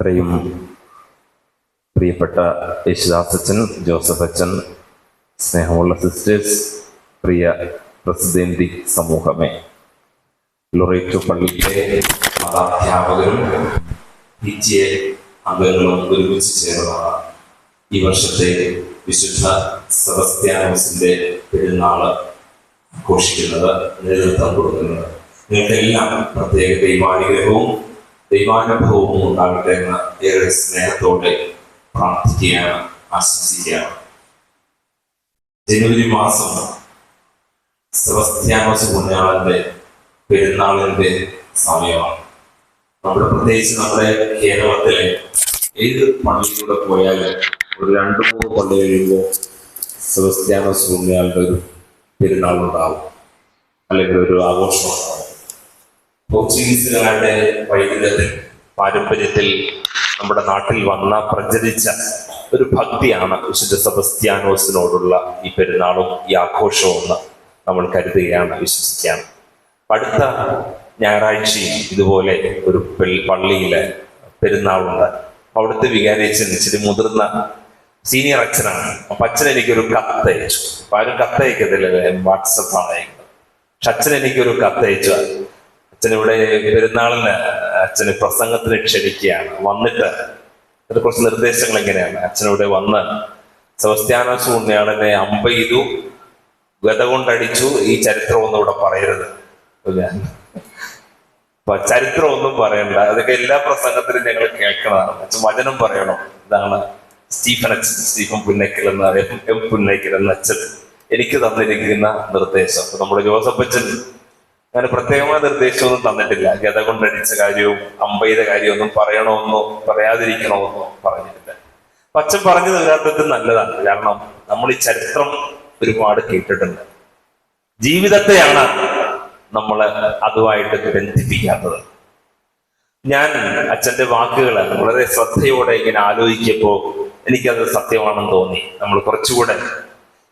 ഇത്രയും പ്രിയപ്പെട്ട യേശുദാസ് അച്ഛൻ ജോസഫ് അച്ഛൻ സ്നേഹമുള്ള സിസ്റ്റേഴ്സ് പ്രിയ പ്രസിദ്ധി സമൂഹമേ. ലൊറേറ്റു പള്ളിയിലെ മതാധ്യാപകരും എ അംഗങ്ങളും ഒരുമിച്ച് ചേർന്നതാണ് ഈ വർഷത്തെ വിശുദ്ധ സെബസ്ത്യാനോസിന്റെ പെരുന്നാൾ ആഘോഷിക്കുന്നത് നേതൃത്വം കൊടുക്കുന്നത്. നിങ്ങളുടെ എല്ലാം പ്രത്യേക ദൈവാനുഗ്രഹവും ദൈവാനുഭവവും ഉണ്ടാകട്ടെ എന്ന് ഏറെ സ്നേഹത്തോടെ പ്രാർത്ഥിക്കുകയാണ് ആശംസിക്കുകയാണ്. ജനുവരി മാസം സെബസ്ത്യാനോസ് പുണ്യാളന്റെ പെരുന്നാളിന്റെ സമയമാണ്. നമ്മുടെ പ്രത്യേകിച്ച് നമ്മുടെ കേരളത്തിലെ ഏത് പള്ളിയിലൂടെ പോയാലും ഒരു രണ്ട് മൂന്ന് പള്ളി കഴിയുമ്പോൾ സെബസ്ത്യാനോസ് പുണ്യാളുടെ ഒരു പെരുന്നാളുണ്ടാവും. അല്ലെങ്കിൽ ഒരു പോർച്ചുഗീസുകാരുടെ വൈദ്യുതത്തിൽ പാരമ്പര്യത്തിൽ നമ്മുടെ നാട്ടിൽ വന്ന പ്രചരിച്ച ഒരു ഭക്തിയാണ് വിശുദ്ധ സെബസ്ത്യാനോസിനോടുള്ള ഈ പെരുന്നാളും ഈ ആഘോഷവും നമ്മൾ കരുതുകയാണ് വിശ്വസിക്കുകയാണ്. അടുത്ത ഞായറാഴ്ചയും ഇതുപോലെ ഒരു പള്ളിയിലെ പെരുന്നാളുണ്ട്. അവിടുത്തെ വികാരിച്ചു ഇച്ചിരി മുതിർന്ന സീനിയർ അച്ഛനാണ്. അപ്പൊ അച്ഛൻ എനിക്കൊരു കത്ത് അയച്ചു. അപ്പൊ ആരും കത്ത് അയക്കത്തില്ല ആണ് അയക്കുന്നത്. പക്ഷെ അച്ഛൻ എനിക്കൊരു കത്ത് അയച്ചു. അച്ഛൻ ഇവിടെ പെരുന്നാളിന് അച്ഛന് പ്രസംഗത്തിന് ക്ഷണിക്കുകയാണ്. വന്നിട്ട് അതിന് കുറച്ച് നിർദ്ദേശങ്ങൾ എങ്ങനെയാണ് അച്ഛനിവിടെ വന്ന് സെബസ്ത്യാനോസ് ഉണ്ണിയാളനെ അമ്പ ചെയ്തു ഗത കൊണ്ടടിച്ചു ഈ ചരിത്രം ഒന്നും ഇവിടെ പറയരുത്. ചരിത്രം ഒന്നും പറയണ്ട. അതൊക്കെ എല്ലാ പ്രസംഗത്തിലും ഞങ്ങൾ കേൾക്കണതാണ് അച്ഛൻ വചനം പറയണം. ഇതാണ് സ്റ്റീഫൻ അച്ഛൻ സ്റ്റീഫൻ പുന്നയ്ക്കൽ എന്ന് പറയാം എം പുന്നയ്ക്കൽ എന്ന അച്ഛൻ എനിക്ക് തന്നിരിക്കുന്ന നിർദ്ദേശം. നമ്മുടെ ജോസഫ് അച്ഛൻ അങ്ങനെ പ്രത്യേകമായ നിർദ്ദേശമൊന്നും തന്നിട്ടില്ല. ഗത കൊണ്ടടിച്ച കാര്യവും അമ്പയുടെ കാര്യമൊന്നും പറയണമെന്നോ പറയാതിരിക്കണമെന്നോ പറഞ്ഞിട്ടില്ല. പച്ച അച്ഛൻ പറഞ്ഞത് യഥാർത്ഥത്തിൽ നല്ലതാണ്. കാരണം നമ്മൾ ഈ ചരിത്രം ഒരുപാട് കേട്ടിട്ടുണ്ട്. ജീവിതത്തെയാണ് നമ്മൾ അതുമായിട്ട് ബന്ധിപ്പിക്കാത്തത്. ഞാൻ അച്ഛന്റെ വാക്കുകൾ വളരെ ശ്രദ്ധയോടെ ഇങ്ങനെ ആലോചിക്കപ്പോ എനിക്കത് സത്യമാണെന്ന് തോന്നി. നമ്മൾ കുറച്ചുകൂടെ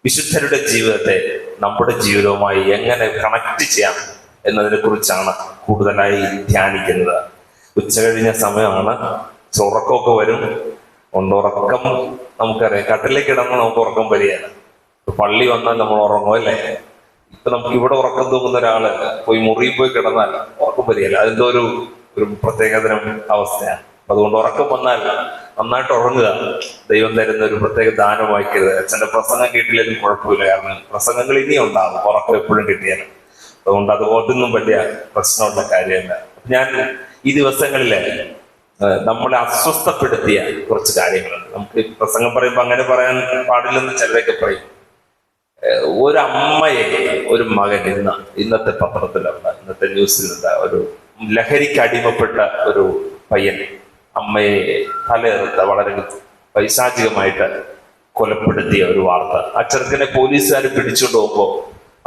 വിശുദ്ധരുടെ ജീവിതത്തെ നമ്മുടെ ജീവിതവുമായി എങ്ങനെ കണക്ട് ചെയ്യാം? എന്നതിനെ കുറിച്ചാണ് കൂടുതലായി ധ്യാനിക്കുന്നത്. ഉച്ച കഴിഞ്ഞ സമയമാണ്. ഉറക്കമൊക്കെ വരും. ഉണ്ട് ഉറക്കം നമുക്കറിയാം. കട്ടിലേക്ക് കിടന്ന് നമുക്ക് ഉറക്കം വരികയാണ്. പള്ളി വന്നാൽ നമ്മൾ ഉറങ്ങും അല്ലേ? ഇപ്പൊ നമുക്ക് ഇവിടെ ഉറക്കം തൂങ്ങുന്ന ഒരാൾ പോയി മുറിയിൽ പോയി കിടന്നാൽ ഉറക്കം വരികയല്ല. അതിന്റെ ഒരു ഒരു പ്രത്യേകതരം അവസ്ഥയാണ്. അതുകൊണ്ട് ഉറക്കം വന്നാൽ നന്നായിട്ട് ഉറങ്ങുക. ദൈവം തരുന്ന ഒരു പ്രത്യേക ദാനം വായിക്കരുത്. അച്ഛന്റെ പ്രസംഗം കേട്ടില്ലെങ്കിലും കുഴപ്പമില്ല. കാരണം പ്രസംഗങ്ങൾ ഇനിയും ഉണ്ടാകും ഉറക്കം എപ്പോഴും കിട്ടിയാൽ അതുകൊണ്ട് അത് ഒതുങ്ങും വലിയ പ്രശ്നമുള്ള കാര്യമല്ല. ഞാൻ ഈ ദിവസങ്ങളിൽ നമ്മളെ അസ്വസ്ഥപ്പെടുത്തിയ കുറച്ച് കാര്യങ്ങളുണ്ട്. നമുക്ക് പ്രസംഗം പറയുമ്പോൾ അങ്ങനെ പറയാൻ പാടില്ലെന്ന് ചിലരൊക്കെ പറയും. ഒരു അമ്മയെ ഒരു മകൻ ഇന്ന് ഇന്നത്തെ പത്രത്തിലുണ്ട് ഇന്നത്തെ ന്യൂസിലുണ്ട് ഒരു ലഹരിക്ക് അടിമപ്പെട്ട ഒരു പയ്യൻ അമ്മയെ തലയെറുത്ത വളരെ പൈശാചികമായിട്ട് കൊലപ്പെടുത്തിയ ഒരു വാർത്ത. ആ പോലീസുകാർ പിടിച്ചുകൊണ്ട് പോകുമ്പോൾ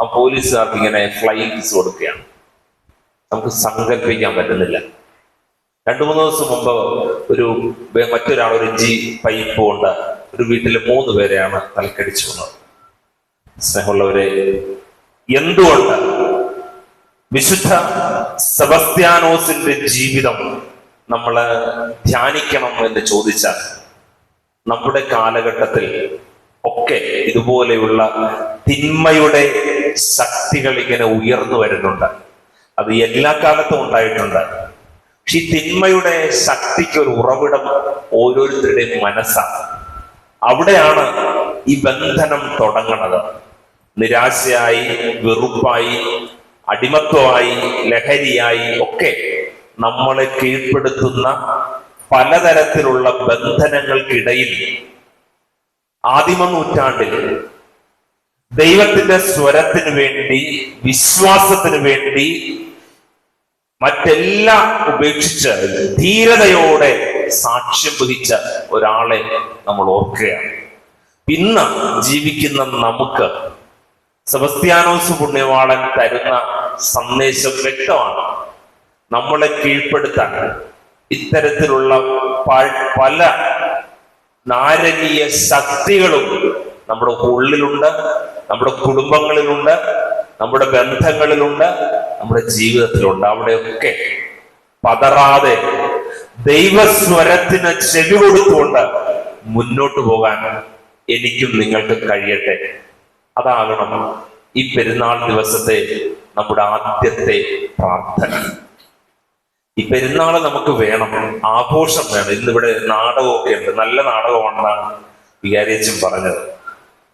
ആ പോലീസുകാർക്ക് ഇങ്ങനെ ഫ്ലൈറ്റ്സ് കൊടുക്കുകയാണ്. നമുക്ക് സങ്കല്പിക്കാൻ പറ്റുന്നില്ല. രണ്ടു മൂന്ന് ദിവസം മുമ്പ് ഒരു മറ്റൊരാൾ ഒരു ജി പൈപ്പ് കൊണ്ട് ഒരു വീട്ടിൽ മൂന്ന് പേരെയാണ് തലക്കടിച്ചു വന്നത് സ്നേഹമുള്ളവരെ എന്തുകൊണ്ട് വിശുദ്ധ സെബസ്ത്യാനോസിന്റെ ജീവിതം നമ്മൾ ധ്യാനിക്കണം എന്ന് ചോദിച്ചാൽ നമ്മുടെ കാലഘട്ടത്തിൽ ഒക്കെ ഇതുപോലെയുള്ള തിന്മയുടെ ശക്തികൾ ഇങ്ങനെ ഉയർന്നു വരുന്നുണ്ട്. അത് എല്ലാ കാലത്തും ഉണ്ടായിട്ടുണ്ട്. പക്ഷെ ഈ തിന്മയുടെ ശക്തിക്ക് ഒരു ഉറവിടം ഓരോരുത്തരുടെയും മനസ്സാണ്. അവിടെയാണ് ഈ ബന്ധനം തുടങ്ങുന്നത് നിരാശയായി വെറുപ്പായി അടിമത്വമായി ലഹരിയായി ഒക്കെ നമ്മളെ കീഴ്പ്പെടുത്തുന്ന പലതരത്തിലുള്ള ബന്ധനങ്ങൾക്കിടയിൽ ആദിമ നൂറ്റാണ്ടിൽ ദൈവത്തിന്റെ സ്വരത്തിന് വേണ്ടി വിശ്വാസത്തിന് വേണ്ടി മറ്റെല്ലാം ഉപേക്ഷിച്ച് ധീരതയോടെ സാക്ഷ്യം വഹിച്ച ഒരാളെ നമ്മൾ ഓർക്കുകയാണ്. ഇന്ന് ജീവിക്കുന്ന നമുക്ക് സെബസ്ത്യാനോസ് പുണ്യവാളൻ തരുന്ന സന്ദേശം വ്യക്തമാണ്. നമ്മളെ കീഴ്പ്പെടുത്താൻ ഇത്തരത്തിലുള്ള പല നാരകീയ ശക്തികളും നമ്മുടെ ഉള്ളിലുണ്ട് നമ്മുടെ കുടുംബങ്ങളിലുണ്ട് നമ്മുടെ ബന്ധങ്ങളിലുണ്ട് നമ്മുടെ ജീവിതത്തിലുണ്ട്. അവിടെയൊക്കെ പതറാതെ ദൈവസ്വരത്തിന് ചെവി കൊടുത്തുകൊണ്ട് മുന്നോട്ട് പോകാൻ എനിക്കും നിങ്ങൾക്ക് കഴിയട്ടെ. അതാകണം ഈ പെരുന്നാൾ ദിവസത്തെ നമ്മുടെ ആദ്യത്തെ പ്രാർത്ഥന. ഈ പെരുന്നാൾ നമുക്ക് വേണം. ആഘോഷം വേണം. ഇന്നിവിടെ നാടകമൊക്കെ ഉണ്ട്. നല്ല നാടകമാണെന്നാണ് വികാരിയച്ചൻ പറഞ്ഞത്.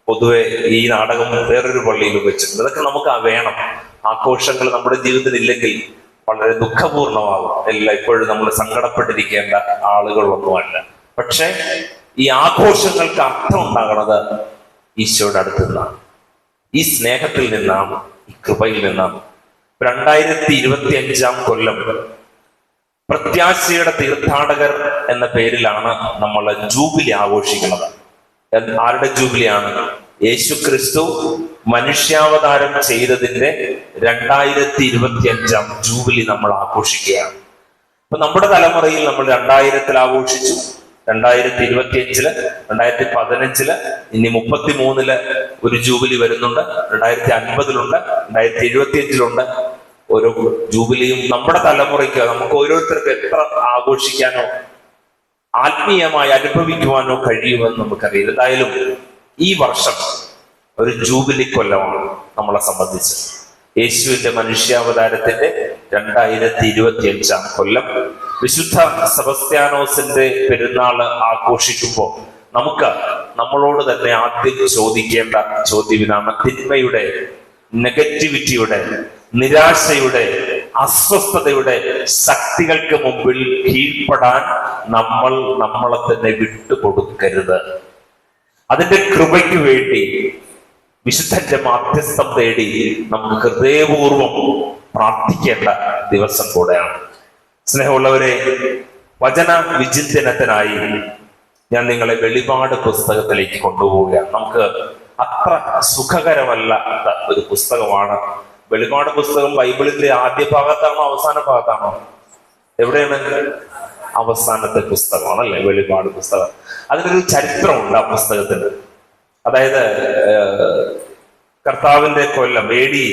പൊതുവെ ഈ നാടകം വേറൊരു പള്ളിയിൽ വെച്ചിട്ടുണ്ട്. അതൊക്കെ നമുക്ക് വേണം. ആഘോഷങ്ങൾ നമ്മുടെ ജീവിതത്തിൽ ഇല്ലെങ്കിൽ വളരെ ദുഃഖപൂർണമാകും. എല്ലാം ഇപ്പോഴും നമ്മൾ സങ്കടപ്പെട്ടിരിക്കേണ്ട ആളുകളൊന്നുമല്ല പക്ഷെ ഈ ആഘോഷങ്ങൾക്ക് അർത്ഥം ഉണ്ടാകുന്നത് ഈശോയുടെ അടുത്തു നിന്നാണ്. ഈ സ്നേഹത്തിൽ നിന്നാണ്. ഈ കൃപയിൽ നിന്നാണ്. രണ്ടായിരത്തി ഇരുപത്തി അഞ്ചാം കൊല്ലം പ്രത്യാശയുടെ തീർത്ഥാടകർ എന്ന പേരിലാണ് നമ്മൾ ജൂബിലി ആഘോഷിക്കുന്നത്. ആരുടെ ജൂബിലിയാണ്? യേശു ക്രിസ്തു മനുഷ്യാവതാരം ചെയ്തതിന്റെ രണ്ടായിരത്തി ഇരുപത്തി അഞ്ചാം ജൂബിലി നമ്മൾ ആഘോഷിക്കുകയാണ്. അപ്പൊ നമ്മുടെ തലമുറയിൽ നമ്മൾ രണ്ടായിരത്തിൽ ആഘോഷിച്ചു. രണ്ടായിരത്തി ഇരുപത്തി അഞ്ചിൽ രണ്ടായിരത്തി പതിനഞ്ചിൽ ഇനി മുപ്പത്തി മൂന്നിൽ ഒരു ജൂബിലി വരുന്നുണ്ട്. രണ്ടായിരത്തി അൻപതിലുണ്ട് രണ്ടായിരത്തി എഴുപത്തി അഞ്ചിലുണ്ട് ഓരോ ജൂബിലിയും നമ്മുടെ തലമുറയ്ക്ക് നമുക്ക് ഓരോരുത്തർക്ക് എത്ര ആഘോഷിക്കാനോ ആത്മീയമായി അനുഭവിക്കുവാനോ കഴിയുമെന്ന് നമുക്കറിയാം എന്തായാലും ഈ വർഷം ഒരു ജൂബിലി കൊല്ലമാണ് നമ്മളെ സംബന്ധിച്ച്. യേശുവിന്റെ മനുഷ്യാവതാരത്തിന്റെ രണ്ടായിരത്തി ഇരുപത്തി അഞ്ചാം കൊല്ലം വിശുദ്ധ സെബസ്ത്യാനോസിന്റെ പെരുന്നാൾ ആഘോഷിക്കുമ്പോൾ നമുക്ക് നമ്മളോട് തന്നെ ആദ്യം ചോദിക്കേണ്ട ചോദ്യം തിന്മയുടെ നെഗറ്റിവിറ്റിയുടെ നിരാശയുടെ അസ്വസ്ഥതയുടെ ശക്തികൾക്ക് മുമ്പിൽ കീഴ്പ്പെടാൻ നമ്മൾ നമ്മളെ തന്നെ വിട്ടുകൊടുക്കരുത്. അതിന്റെ കൃപയ്ക്ക് വേണ്ടി വിശുദ്ധന്റെ മാധ്യസ്ഥം തേടി നമുക്ക് ഹൃദയപൂർവം പ്രാർത്ഥിക്കേണ്ട ദിവസം കൂടെയാണ്. സ്നേഹമുള്ളവരെ വചന വിചിന്തനത്തിനായി ഞാൻ നിങ്ങളെ വെളിപാട് പുസ്തകത്തിലേക്ക് കൊണ്ടുപോവുകയാണ്. നമുക്ക് അത്ര സുഖകരമല്ലാത്ത ഒരു പുസ്തകമാണ് വെളിപാട് പുസ്തകം ബൈബിളിന്റെ ആദ്യ ഭാഗത്താണോ അവസാന ഭാഗത്താണോ? എവിടെയാണ് അവസാനത്തെ പുസ്തകമാണ് അല്ലെ വെളിപാട് പുസ്തകം. അതിനൊരു ചരിത്രമുണ്ട് ആ പുസ്തകത്തിന്. അതായത് കർത്താവിന്റെ കൊല്ലം ഡി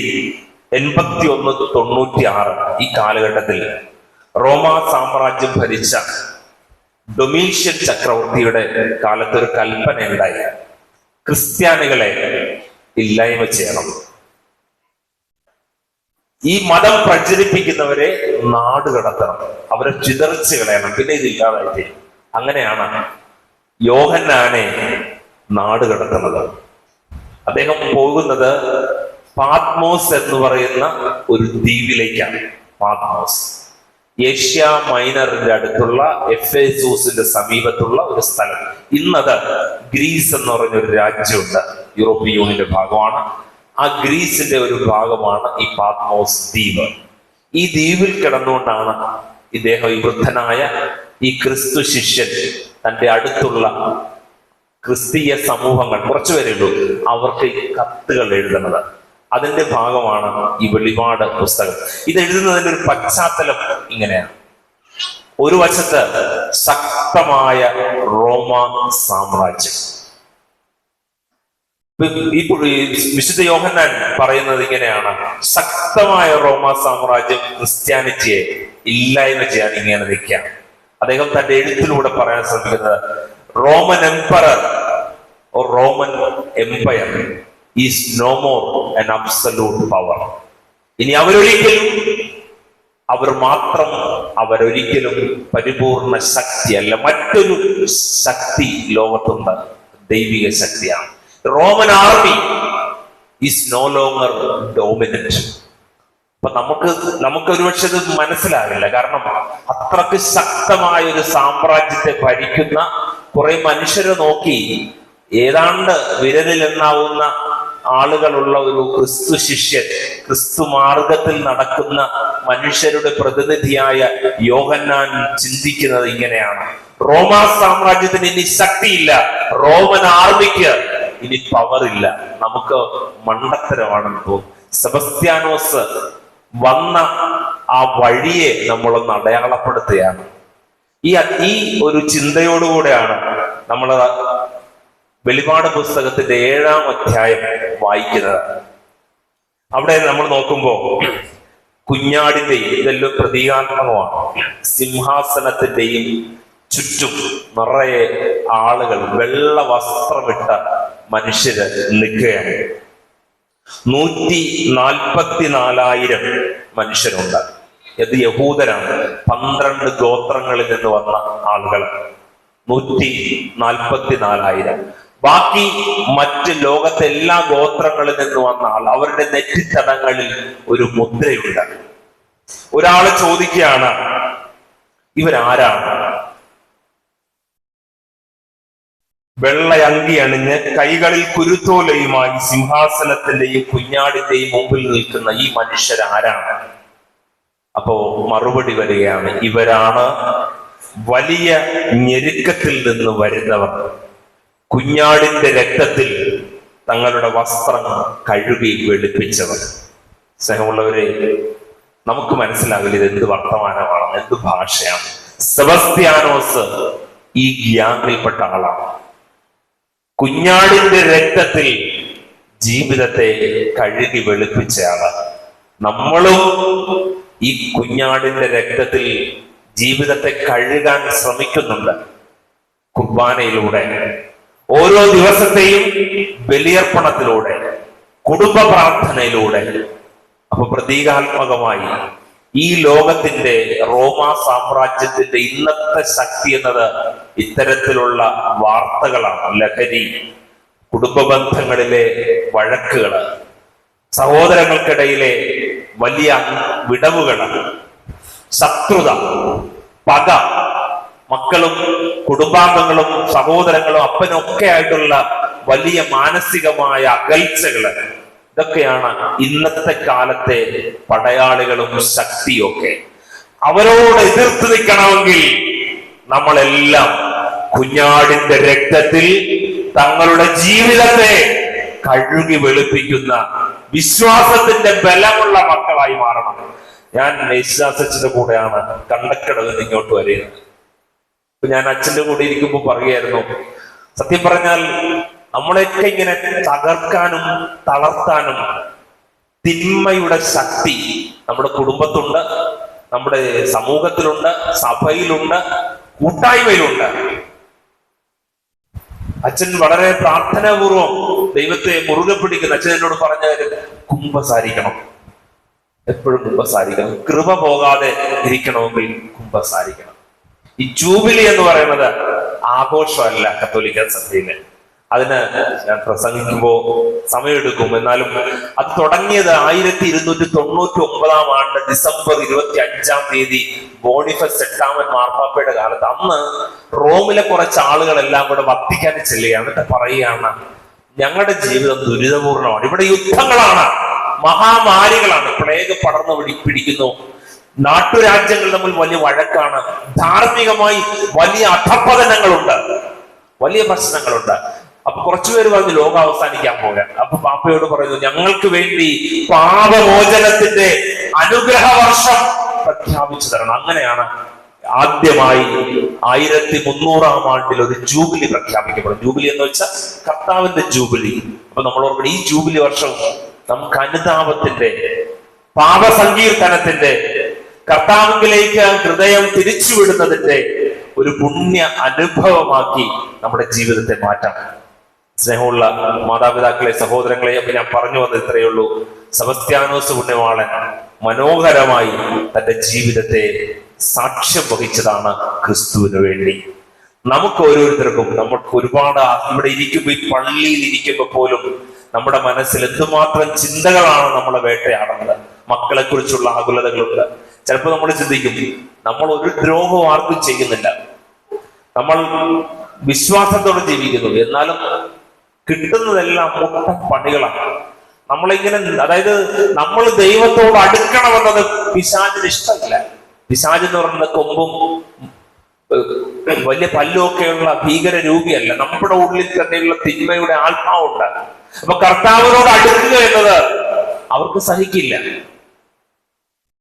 എൺപത്തി ഒന്ന് തൊണ്ണൂറ്റി ആറ് ഈ കാലഘട്ടത്തിൽ റോമാ സാമ്രാജ്യം ഭരിച്ച ഡൊമീഷ്യൻ ചക്രവർത്തിയുടെ കാലത്ത് ഒരു കൽപ്പന ഉണ്ടായി ക്രിസ്ത്യാനികളെ ഇല്ലായ്മ ചെയ്യണം. ഈ മതം പ്രചരിപ്പിക്കുന്നവരെ നാട് കടത്തണം. അവരെ ചിതറിച്ച് കളയണം. പിന്നെ ഇതില്ലാതായിട്ട് അങ്ങനെയാണ് യോഹന്നാനെ നാട് കടത്തുന്നത്. അദ്ദേഹം പോകുന്നത് പാത്മോസ് എന്ന് പറയുന്ന ഒരു ദ്വീപിലേക്കാണ്. പാത്മോസ്. ഏഷ്യ മൈനറിന്റെ അടുത്തുള്ള എഫ് എഫേസൂസിന്റെ സമീപത്തുള്ള ഒരു സ്ഥലം. ഇന്നത് ഗ്രീസ് എന്ന് പറഞ്ഞ ഒരു രാജ്യമുണ്ട്. യൂറോപ്യൻ യൂണിയന്റെ ഭാഗമാണ്. ആ ഗ്രീസിന്റെ ഒരു ഭാഗമാണ് ഈ പാത്മോസ് ദ്വീപ്. ഈ ദ്വീപിൽ കിടന്നുകൊണ്ടാണ് ഇദ്ദേഹം ഈ വൃദ്ധനായ ഈ ക്രിസ്തു ശിഷ്യൻ തന്റെ അടുത്തുള്ള ക്രിസ്തീയ സമൂഹങ്ങൾ കുറച്ചു പേരുള്ളൂ അവർക്ക് കത്തുകൾ എഴുതുന്നത്. അതിന്റെ ഭാഗമാണ് ഈ വെളിപാട് പുസ്തകം. ഇത് എഴുതുന്നതിന്റെ ഒരു പശ്ചാത്തലം ഇങ്ങനെയാണ്. ഒരു വശത്ത് ശക്തമായ റോമ സാമ്രാജ്യം വിശുദ്ധ യോഹന്നാൻ പറയുന്നത് ഇങ്ങനെയാണ്. ശക്തമായ റോമ സാമ്രാജ്യം ക്രിസ്ത്യാനിറ്റിയെ ഇല്ലായ്മ ചെയ്യാൻ ഇങ്ങനെ നിൽക്കാം അദ്ദേഹം തന്റെ എഴുത്തിലൂടെ പറയാൻ ശ്രമിക്കുന്നത് Roman emperor Roman empire is no more an absolute power. ഇനി അവരൊരിക്കലും അവർ മാത്രം അവരൊരിക്കലും പരിപൂർണ ശക്തിയല്ല. മറ്റൊരു ശക്തി ലോകത്തുണ്ട് ദൈവിക ശക്തിയാണ്. Roman army is no longer dominant അപ്പൊ നമുക്ക് നമുക്ക് ഒരുപക്ഷെ ഇത് മനസ്സിലാകില്ല. കാരണം അത്രയ്ക്ക് ശക്തമായ ഒരു സാമ്രാജ്യത്തെ ഭരിക്കുന്ന കുറെ മനുഷ്യരെ നോക്കി ഏതാണ്ട് വിരലിലെണ്ണാവുന്ന ആളുകളുള്ള ഒരു ക്രിസ്തു ശിഷ്യൻ ക്രിസ്തു മാർഗത്തിൽ നടക്കുന്ന മനുഷ്യരുടെ പ്രതിനിധിയായ യോഹന്നാൻ ചിന്തിക്കുന്നത് ഇങ്ങനെയാണ്. റോമാ സാമ്രാജ്യത്തിന് ഇനി ശക്തിയില്ല. റോമൻ ആർമിക്ക് ഇനി പവർ ഇല്ല. നമുക്ക് മണ്ടത്തരമാണെന്ന് തോന്നുന്നു സെബസ്ത്യാനോസ് വന്ന ആ വഴിയെ നമ്മളൊന്ന് അടയാളപ്പെടുത്തുകയാണ്. ഈ ഈ ഒരു ചിന്തയോടുകൂടെയാണ് നമ്മൾ വെളിപാട് പുസ്തകത്തിന്റെ ഏഴാം അധ്യായം വായിക്കുന്നത്. അവിടെ നമ്മൾ നോക്കുമ്പോൾ കുഞ്ഞാടിന്റെയും ഇതെല്ലാം പ്രതീകാത്മകമാണ്. സിംഹാസനത്തിന്റെയും ചുറ്റും നിറയെ ആളുകൾ വെള്ള വസ്ത്രമിട്ട മനുഷ്യര് നിൽക്കുകയാണ്. നൂറ്റി നാൽപ്പത്തിനാലായിരം മനുഷ്യരുണ്ട്. ഇത് യഹൂദരാണ്. പന്ത്രണ്ട് ഗോത്രങ്ങളിൽ നിന്ന് വന്ന ആളുകൾ നൂറ്റി നാൽപ്പത്തിനാലായിരം ബാക്കി മറ്റ് ലോകത്തെ എല്ലാ ഗോത്രങ്ങളിൽ നിന്ന് വന്ന ആൾ അവരുടെ നെറ്റിത്തടങ്ങളിൽ ഒരു മുദ്രയുണ്ട്. ഒരാൾ ചോദിക്കുകയാണ് ഇവരാരാണ്? വെള്ളയങ്കി അണിഞ്ഞ് കൈകളിൽ കുരുത്തോലയുമായി സിംഹാസനത്തിന്റെയും കുഞ്ഞാടിന്റെയും മുമ്പിൽ നിൽക്കുന്ന ഈ മനുഷ്യരാരാണ് അപ്പോ മറുപടി വരികയാണ് ഇവരാണ് വലിയ ഞെരുക്കത്തിൽ നിന്ന് വരുന്നവർ. കുഞ്ഞാടിന്റെ രക്തത്തിൽ തങ്ങളുടെ വസ്ത്രം കഴുകി വെളുപ്പിച്ചവർ. സ്നേഹമുള്ളവരെ നമുക്ക് മനസ്സിലാകില്ല ഇത് എന്ത് വർത്തമാനമാണ് എന്ത് ഭാഷയാണ്. സെബസ്ത്യാനോസ് ഈ ഗ്യാങ്ങിൽപ്പെട്ട ആളാണ്. കുഞ്ഞാടിന്റെ രക്തത്തിൽ ജീവിതത്തെ കഴുകി വെളുപ്പിച്ചയാൾ. നമ്മളും ഈ കുഞ്ഞാടിന്റെ രക്തത്തിൽ ജീവിതത്തെ കഴുകാൻ ശ്രമിക്കുന്നുണ്ട്. കുർബാനയിലൂടെ ഓരോ ദിവസത്തെയും ബലിയർപ്പണത്തിലൂടെ കുടുംബ പ്രാർത്ഥനയിലൂടെ അപ്പൊ പ്രതീകാത്മകമായി ഈ ലോകത്തിന്റെ റോമാ സാമ്രാജ്യത്തിന്റെ ഇന്നത്തെ ശക്തി എന്നത് ഇത്തരത്തിലുള്ള വാർത്തകളാണ്. ലഹരി കുടുംബ ബന്ധങ്ങളിലെ വഴക്കുകൾ സഹോദരങ്ങൾക്കിടയിലെ വലിയ വിടവുകൾ ശത്രുത പക മക്കളും കുടുംബാംഗങ്ങളും സഹോദരങ്ങളും അപ്പനൊക്കെ ആയിട്ടുള്ള വലിയ മാനസികമായ അകൽച്ചകൾ. ഇതൊക്കെയാണ് ഇന്നത്തെ കാലത്തെ പടയാളികളും ശക്തിയൊക്കെ. അവരോട് എതിർത്ത് നിൽക്കണമെങ്കിൽ നമ്മളെല്ലാം കുഞ്ഞാടിന്റെ രക്തത്തിൽ തങ്ങളുടെ ജീവിതത്തെ കഴുകി വെളുപ്പിക്കുന്ന വിശ്വാസത്തിന്റെ ബലമുള്ള മക്കളായി മാറണം. ഞാൻ വിശ്വാസിച്ചത് കൂടെയാണ് കണ്ടക്കടവിൽ നിങ്ങോട്ട് വരുന്നത് ഞാൻ അച്ഛന്റെ കൂടെ ഇരിക്കുമ്പോൾ പറയുമായിരുന്നു സത്യം പറഞ്ഞാൽ നമ്മളെയൊക്കെ ഇങ്ങനെ തകർക്കാനും തളർത്താനും തിന്മയുടെ ശക്തി നമ്മുടെ കുടുംബത്തുണ്ട് നമ്മുടെ സമൂഹത്തിലുണ്ട് സഭയിലുണ്ട് കൂട്ടായ്മയിലുണ്ട്. അച്ഛൻ വളരെ പ്രാർത്ഥനാപൂർവം ദൈവത്തെ മുറുകെ പിടിക്കുന്ന. അച്ഛൻ എന്നോട് പറഞ്ഞ കുംഭസാരിക്കണം എപ്പോഴും കുംഭസാരിക്കണം കൃപ പോകാതെ ഇരിക്കണമെങ്കിൽ കുംഭസാരിക്കണം ഈ ജൂബിലി എന്ന് പറയുന്നത് ആഘോഷമല്ല കത്തോലിക്ക സഭയിൽ. അതിന് ഞാൻ പ്രസംഗിക്കുമ്പോ സമയമെടുക്കും. എന്നാലും അത് തുടങ്ങിയത് ആയിരത്തി ഇരുന്നൂറ്റി തൊണ്ണൂറ്റി ഒമ്പതാം ആണ്ട് ഡിസംബർ ഇരുപത്തി അഞ്ചാം തീയതി ബോണിഫസ് എട്ടാമൻ മാർപ്പാപ്പയുടെ കാലത്ത്. അന്ന് റോമിലെ കുറച്ച് ആളുകളെല്ലാം കൂടെ വത്തിക്കാൻ ചെല്ലുകയാണ്. എന്നിട്ട് പറയുകയാണ് ഞങ്ങളുടെ ജീവിതം ദുരിതപൂർണമാണ്. ഇവിടെ യുദ്ധങ്ങളാണ്. മഹാമാരികളാണ്. പ്ലേഗ് പടർന്നു പിടി പിടിക്കുന്നു. നാട്ടുരാജ്യങ്ങൾ തമ്മിൽ വലിയ വഴക്കാണ്. ധാർമ്മികമായി വലിയ അധപ്പതനങ്ങളുണ്ട് വലിയ പ്രശ്നങ്ങളുണ്ട്. അപ്പൊ കുറച്ചുപേര് പറഞ്ഞു ലോകം അവസാനിക്കാൻ പോകാൻ അപ്പൊ പാപ്പയോട് പറയുന്നു ഞങ്ങൾക്ക് വേണ്ടി പാപമോചനത്തിന്റെ അനുഗ്രഹ വർഷം പ്രഖ്യാപിച്ചു തരണം. അങ്ങനെയാണ് ആദ്യമായി ആയിരത്തി മുന്നൂറാം ആണ്ടിൽ ഒരു ജൂബിലി പ്രഖ്യാപിക്കപ്പെടും ജൂബിലി എന്ന് വെച്ചാൽ കർത്താവിന്റെ ജൂബിലി. അപ്പൊ നമ്മൾ ഓർമ്മ ഈ ജൂബിലി വർഷം നമുക്ക് അനുതാപത്തിന്റെ പാപസങ്കീർത്തനത്തിന്റെ കർത്താവിലേക്ക് ഹൃദയം തിരിച്ചുവിടുന്നതിന്റെ ഒരു പുണ്യ അനുഭവമാക്കി നമ്മുടെ ജീവിതത്തെ മാറ്റാം. സ്നേഹമുള്ള മാതാപിതാക്കളെ സഹോദരങ്ങളെ ഒക്കെ ഞാൻ പറഞ്ഞു വന്നത് ഇത്രയേ ഉള്ളൂ. സെബസ്ത്യാനോസ് പുണ്യമാളൻ മനോഹരമായി തന്റെ ജീവിതത്തെ സാക്ഷ്യം വഹിച്ചതാണ് ക്രിസ്തുവിന് വേണ്ടി. നമുക്ക് ഓരോരുത്തർക്കും നമുക്ക് ഒരുപാട് ഇവിടെ ഇരിക്കുമ്പോൾ ഈ പള്ളിയിൽ ഇരിക്കുമ്പോൾ പോലും നമ്മുടെ മനസ്സിൽ എന്തുമാത്രം ചിന്തകളാണ് നമ്മളെ വേട്ടയാടുന്നത്. മക്കളെ കുറിച്ചുള്ള ആകുലതകളുണ്ട്. ചിലപ്പോൾ നമ്മൾ ചിന്തിക്കും നമ്മൾ ഒരു ദ്രോഹവും ആർക്കും ചെയ്യുന്നില്ല. നമ്മൾ വിശ്വാസത്തോടെ ജീവിക്കുന്നു. എന്നാലും കിട്ടുന്നതെല്ലാം മുട്ട പണികളാണ്. നമ്മളിങ്ങനെ അതായത് നമ്മൾ ദൈവത്തോട് അടുക്കണമെന്നത് പിശാചിന് ഇഷ്ടമല്ല. പിശാജ് എന്ന് പറയുന്ന കൊമ്പും വലിയ പല്ലുമൊക്കെയുള്ള ഭീകര രൂപിയല്ല. നമ്മുടെ ഉള്ളിൽ തന്നെയുള്ള തിന്മയുടെ ആത്മാവുണ്ട്. അപ്പൊ കർത്താവിനോട് അടുക്കുക എന്നത് അവർക്ക് സഹിക്കില്ല.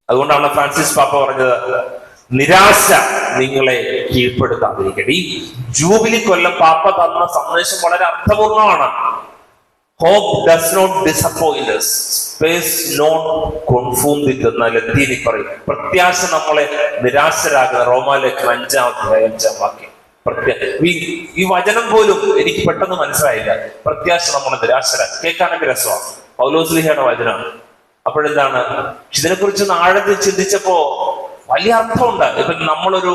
അതുകൊണ്ടാണ് ഫ്രാൻസിസ് പാപ്പ പറഞ്ഞത് നിരാശ നിങ്ങളെ കീഴ്പ്പെടുത്താതിരിക്കട്ടെ. ഈ ജൂബിലി കൊല്ലം പാപ്പ തന്ന സന്ദേശം വളരെ അർത്ഥപൂർണമാണ്. ഹോപ്പ് ഡസ് നോട്ട് ഡിസപ്പോയിന്റ് സ്പേസ് നോട്ട് ലത്തീനിൽ പറയും പ്രത്യാശ നമ്മളെ നിരാശരാകുന്ന റോമാലേഖനം അഞ്ചാം അഞ്ചാം വാക്യം. ഈ- വചനം പോലും എനിക്ക് പെട്ടെന്ന് മനസ്സിലായില്ല. പ്രത്യാശ നമ്മളെ നിരാശരാക്കും. കേൾക്കാനൊക്കെ രസമാണ്. പൗലോസ്ലിഹയുടെ വചനമാണ് അപ്പോഴെന്താണ്? ഇതിനെക്കുറിച്ച് കുറിച്ച് ആഴത്തിൽ ചിന്തിച്ചപ്പോ വലിയ അർത്ഥമുണ്ട്. ഇപ്പൊ നമ്മളൊരു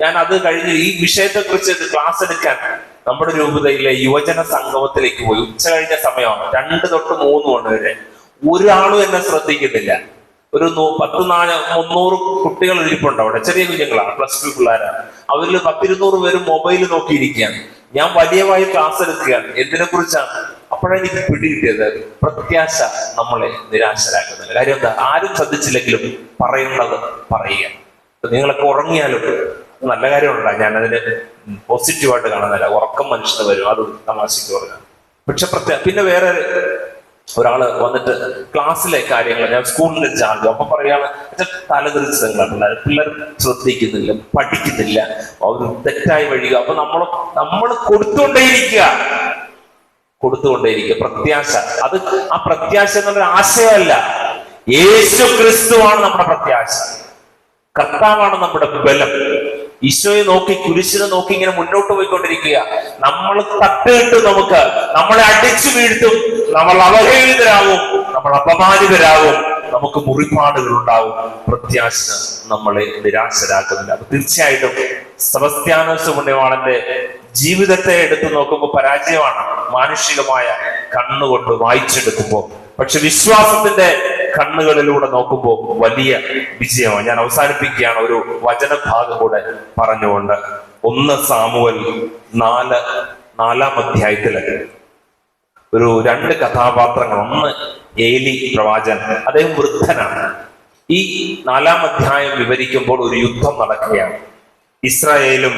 ഞാൻ അത് കഴിഞ്ഞ് ഈ വിഷയത്തെ കുറിച്ച് ക്ലാസ് എടുക്കാൻ നമ്മുടെ രൂപതയിലെ യുവജന സംഗമത്തിലേക്ക് പോയി. ഉച്ച കഴിഞ്ഞ സമയമാണ്. രണ്ട് തൊട്ട് മൂന്ന് മണി വരെ ഒരാളും എന്നെ ശ്രദ്ധിക്കുന്നില്ല. ഒരു പത്ത് നാല് മുന്നൂറ് കുട്ടികൾ ഇരിപ്പുണ്ട് അവിടെ. ചെറിയ കുഞ്ഞുങ്ങളാണ് പ്ലസ് ടു പിള്ളേരാണ്. അവരിൽ പത്തിരുന്നൂറ് പേര് മൊബൈൽ നോക്കിയിരിക്കുകയാണ്. ഞാൻ വലിയവായി ക്ലാസ് എടുക്കുകയാണ്. എന്തിനെ കുറിച്ചാണ് അപ്പോഴാണ് എനിക്ക് പിടികിട്ടിയത് പ്രത്യാശ നമ്മളെ നിരാശരാക്കുന്നില്ല കാര്യം എന്താ? ആരും ശ്രദ്ധിച്ചില്ലെങ്കിലും പറയുന്നത് പറയുക. നിങ്ങളൊക്കെ ഉറങ്ങിയാലും നല്ല കാര്യമുണ്ടാ ഞാൻ അതിന് പോസിറ്റീവായിട്ട് കാണുന്നില്ല. ഉറക്കം മനുഷ്യന് വരും. അത് തമാശയ്ക്ക് പറഞ്ഞാൽ പക്ഷെ പ്രത്യേക പിന്നെ വേറെ ഒരാൾ വന്നിട്ട് ക്ലാസ്സിലെ കാര്യങ്ങൾ ഞാൻ സ്കൂളിൽ ചാർജ് അപ്പൊ പറയാണ് തലതിരിച്ചതുങ്ങളാണ് പിള്ളേർ ശ്രദ്ധിക്കുന്നില്ല പഠിക്കുന്നില്ല അവർ തെറ്റായി വഴിയുക അപ്പൊ നമ്മൾ നമ്മൾ കൊടുത്തുകൊണ്ടേയിരിക്കുക. കൊടുത്തുകൊണ്ടേയിരിക്കുക പ്രത്യാശ. അത് ആ പ്രത്യാശ എന്നൊരു ആശയമല്ല. യേശു ക്രിസ്തുവാണ് നമ്മുടെ പ്രത്യാശ. കർത്താവാണ് നമ്മുടെ ബലം. ഈശോയെ നോക്കി കുരിശിനെ നോക്കി ഇങ്ങനെ മുന്നോട്ട് പോയിക്കൊണ്ടിരിക്കുക. നമ്മൾ തട്ടിട്ട് നമുക്ക് നമ്മളെ അടിച്ചു വീഴ്ത്തും നമ്മൾ അവഹേളിതരാകും നമ്മൾ അപമാനിതരാകും നമുക്ക് മുറിപ്പാടുകൾ ഉണ്ടാവും പ്രത്യാശ നമ്മളെ നിരാശരാക്കുന്നില്ല. അപ്പൊ തീർച്ചയായിട്ടും പുണ്യവാളന്റെ ജീവിതത്തെ എടുത്തു നോക്കുമ്പോൾ പരാജയമാണ്. മാനുഷികമായ കണ്ണുകൊണ്ട് വായിച്ചെടുക്കുമ്പോൾ പക്ഷെ വിശ്വാസത്തിന്റെ കണ്ണുകളിലൂടെ നോക്കുമ്പോൾ വലിയ വിജയമാണ്. ഞാൻ അവസാനിപ്പിക്കുകയാണ് ഒരു വചനഭാഗം കൂടെ പറഞ്ഞുകൊണ്ട്. ഒന്ന് സാമുവൽ നാല് നാലാം അധ്യായത്തിൽ ഒരു രണ്ട് കഥാപാത്രങ്ങൾ. ഒന്ന് ഏലി പ്രവാചൻ അദ്ദേഹം വൃദ്ധനാണ്. ഈ നാലാം അധ്യായം വിവരിക്കുമ്പോൾ ഒരു യുദ്ധം നടക്കുകയാണ്. ഇസ്രായേലും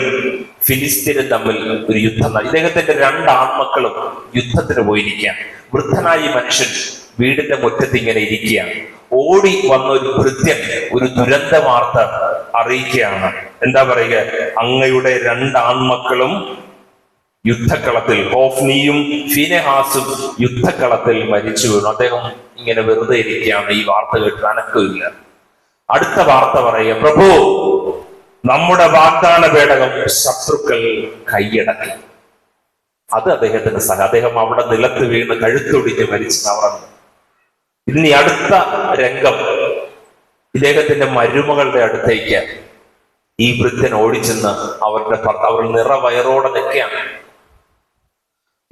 ഫിലിസ്തീനും തമ്മിൽ ഒരു യുദ്ധം ഇദ്ദേഹത്തിന്റെ രണ്ട് ആത്മക്കളും യുദ്ധത്തിന് പോയിരിക്കുകയാണ്. വൃദ്ധനായി മനുഷ്യൻ വീടിന്റെ മുറ്റത്ത് ഇങ്ങനെ ഇരിക്കുകയാണ്. ഓടി വന്ന ഒരു കൃത്യം ഒരു ദുരന്ത വാർത്ത അറിയിക്കുകയാണ്. എന്താ പറയുക? അങ്ങയുടെ രണ്ട് ആൺമക്കളും യുദ്ധക്കളത്തിൽ ഹോഫ്നിയും ഫിനെഹാസും യുദ്ധക്കളത്തിൽ മരിച്ചു വീണു. അദ്ദേഹം ഇങ്ങനെ വെറുതെ ഇരിക്കുകയാണ്. ഈ വാർത്ത കേട്ട് അനക്കില്ല അടുത്ത വാർത്ത പറയുക പ്രഭു നമ്മുടെ വാഗ്ദാന പേടകം ശത്രുക്കൾ കൈയടക്കി. അത് അദ്ദേഹത്തിന്റെ സഹ അദ്ദേഹം അവിടെ നിലത്ത് വീണ് കഴുത്തൊടിഞ്ഞ് മരിച്ചു നവറന്നു ഇനി അടുത്ത രംഗം. ഇദ്ദേഹത്തിന്റെ മരുമകളുടെ അടുത്തേക്ക് ഈ വൃദ്ധൻ ഓടിച്ചെന്ന് അവരുടെ അവർ നിറവയറോടെ നിൽക്കുകയാണ്.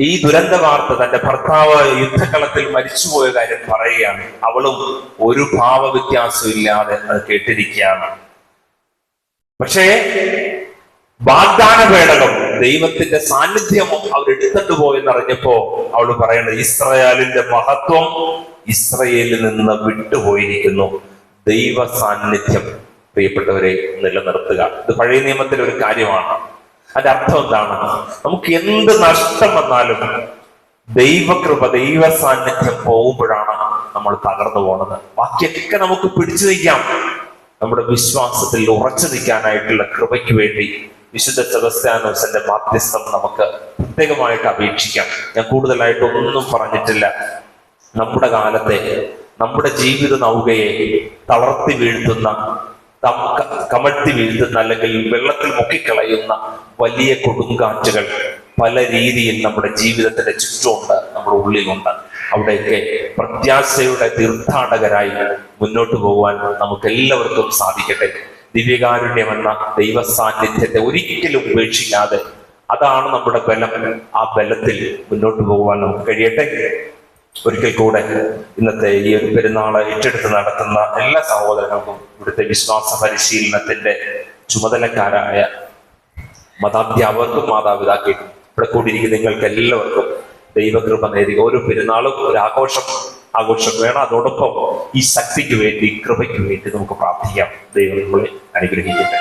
ഈ ദുരന്ത വാർത്ത തന്റെ ഭർത്താവ് യുദ്ധകളത്തിൽ മരിച്ചുപോയ കാര്യം പറയുകയാണ്. അവളും ഒരു ഭാവ ഇല്ലാതെ അത് കേട്ടിരിക്കുകയാണ്. പക്ഷേ വാഗ്ദാന പേടകം ദൈവത്തിന്റെ സാന്നിധ്യം അവരെടുത്തിട്ട് പോയെന്നറിഞ്ഞപ്പോ അവൾ പറയുന്നത് ഇസ്രയേലിന്റെ മഹത്വം ഇസ്രയേലിൽ നിന്ന് വിട്ടുപോയിരിക്കുന്നു. ദൈവ സാന്നിധ്യം പ്രിയപ്പെട്ടവരെ നിലനിർത്തുക. ഇത് പഴയ നിയമത്തിലെ ഒരു കാര്യമാണ്. അതിന്റെ അർത്ഥം എന്താണ്? നമുക്ക് എന്ത് നഷ്ടം വന്നാലും ദൈവകൃപ ദൈവ സാന്നിധ്യം പോകുമ്പോഴാണ് നമ്മൾ തകർന്നു പോണത് ബാക്കിയൊക്കെ നമുക്ക് പിടിച്ചു നിൽക്കാം. നമ്മുടെ വിശ്വാസത്തിൽ ഉറച്ചു നിൽക്കാനായിട്ടുള്ള കൃപയ്ക്ക് വേണ്ടി വിശുദ്ധ സെബസ്ത്യാനോസിന്റെ മാധ്യസ്ഥം നമുക്ക് പ്രത്യേകമായിട്ട് അപേക്ഷിക്കാം. ഞാൻ കൂടുതലായിട്ട് ഒന്നും പറഞ്ഞിട്ടില്ല. നമ്മുടെ കാലത്തെ നമ്മുടെ ജീവിത നൗകയെ തളർത്തി വീഴ്ത്തുന്ന കമഴ്ത്തി വീഴ്ത്തുന്ന അല്ലെങ്കിൽ വെള്ളത്തിൽ മുക്കിക്കളയുന്ന വലിയ കൊടുങ്കാറ്റുകൾ പല രീതിയിൽ നമ്മുടെ ജീവിതത്തിന്റെ ചുറ്റുമുണ്ട് നമ്മുടെ ഉള്ളിലുണ്ട്. അവിടെയൊക്കെ പ്രത്യാശയുടെ തീർത്ഥാടകരായി മുന്നോട്ട് പോകുവാൻ നമുക്ക് എല്ലാവർക്കും സാധിക്കട്ടെ. ദിവ്യകാരുണ്യം എന്ന ദൈവ സാന്നിധ്യത്തെ ഒരിക്കലും ഉപേക്ഷിക്കാതെ അതാണ് നമ്മുടെ ബലം. ആ ബലത്തിൽ മുന്നോട്ട് പോകുവാൻ നമുക്ക് കഴിയട്ടെ. ഒരിക്കൽ കൂടെ ഇന്നത്തെ ഈ ഒരു പെരുന്നാൾ ഏറ്റെടുത്ത് നടത്തുന്ന എല്ലാ സഹോദരങ്ങൾക്കും ഇവിടുത്തെ വിശ്വാസ പരിശീലനത്തിന്റെ ചുമതലക്കാരായ മതാധ്യാപകർക്കും മാതാപിതാക്കൾക്കും ഇവിടെ കൂടിയിരിക്കുന്ന നിങ്ങൾക്ക് എല്ലാവർക്കും ദൈവകൃപ നേടി. ഓരോ പെരുന്നാളും ഒരു ആഘോഷം ആഘോഷം വേണം. അതോടൊപ്പം ഈ ശക്തിക്ക് വേണ്ടി കൃപയ്ക്ക് വേണ്ടി നമുക്ക് പ്രാർത്ഥിക്കാം. ദൈവം നമ്മളെ അനുഗ്രഹിക്കട്ടെ.